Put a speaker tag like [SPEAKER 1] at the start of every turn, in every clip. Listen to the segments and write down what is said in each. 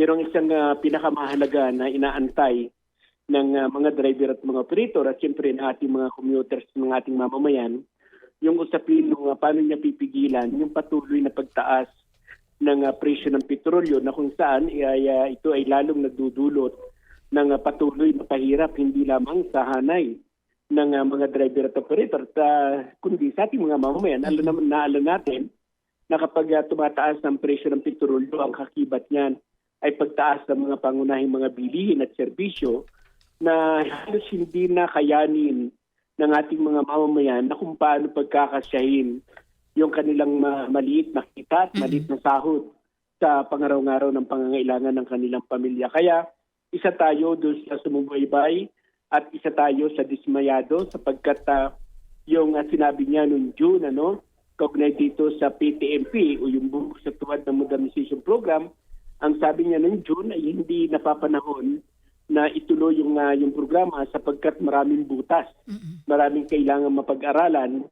[SPEAKER 1] Merong isang ah, pinakamahalaga na inaantay ng ah, mga driver at mga operator at siyempre ng ating mga commuters, ng ating mamamayan, yung usapin ng ah, paano niya pipigilan yung patuloy na pagtaas ng ah, presyo ng petrolyo na kung saan eh, ay, ah, ito ay lalong nagdudulot ng ah, patuloy na pahirap hindi lamang sa hanay ng ah, mga driver at operator at ah, kundi sa ating mga mamamayan. Alam naman na alam natin na kapag ah, tumataas ang presyo ng petrolyo, ang kakibat niyan ay pagtaas ng mga pangunahing mga bilihin at serbisyo na halos hindi na kayanin ng ating mga mamamayan na kung paano pagkakasyahin yung kanilang ma- maliit na kita at maliit na sahod sa pangaraw-araw ng pangangailangan ng kanilang pamilya. Kaya isa tayo doon sa sumubaybay at isa tayo sa dismayado sapagkat ah, yung ah, sinabi niya noong June, ano, kaugnay dito sa PTMP o yung buhok sa tuwad ng modernization program, ang sabi niya noong June ay hindi napapanahon na ituloy yung, ah, yung programa sapagkat maraming butas, maraming kailangan mapag-aralan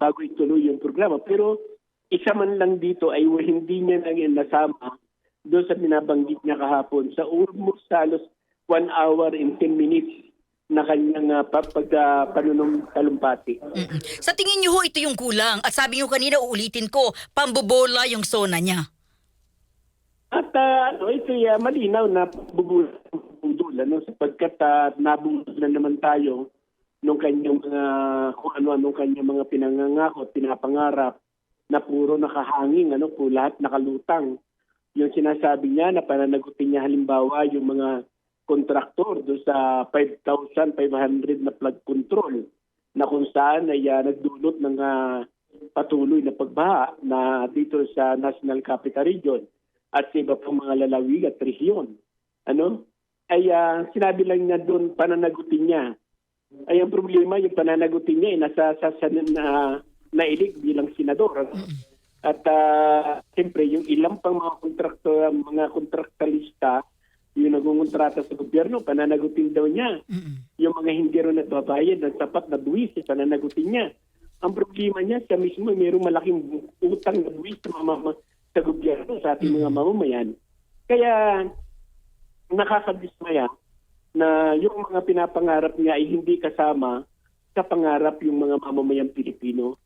[SPEAKER 1] bago ituloy yung programa. Pero isa man lang dito ay hindi niya nang nasama doon sa binabanggit niya kahapon sa almost halos one hour and 10 minutes na kanyang uh, pag uh, panunong talumpati.
[SPEAKER 2] Mm-mm. Sa tingin niyo ho, ito yung kulang. At sabi niyo kanina, uulitin ko, pambobola yung zona niya.
[SPEAKER 1] At uh, ano, ito uh, malinaw na bubul ano, sapagkat uh, nabungod na naman tayo nung kanyang mga kung ano-anong kanyang mga pinangangako at pinapangarap na puro nakahanging, ano po, lahat nakalutang. Yung sinasabi niya na pananagutin niya halimbawa yung mga kontraktor do sa 5,500 na flood control na kung saan ay uh, nagdulot ng uh, patuloy na pagbaha na dito sa National Capital Region at sa iba pang mga lalawig at rehiyon. Ano? Ay uh, sinabi lang niya doon pananagutin niya. Ay ang problema yung pananagutin niya ay nasa sa, sa na, nailig bilang senador. At uh, siyempre yung ilang pang mga kontraktor, mga kontraktalista yung nagungontrata sa gobyerno, pananagutin daw niya.
[SPEAKER 2] Mm-mm.
[SPEAKER 1] Yung mga hindi rin nagbabayad ng sapat na buwis, pananagutin niya. Ang problema niya, siya mismo mayroong malaking utang na buwis sa, mama, sa gobyerno, sa ating mga mamamayan. Kaya nakakadismaya na yung mga pinapangarap niya ay hindi kasama sa pangarap yung mga mamamayang Pilipino.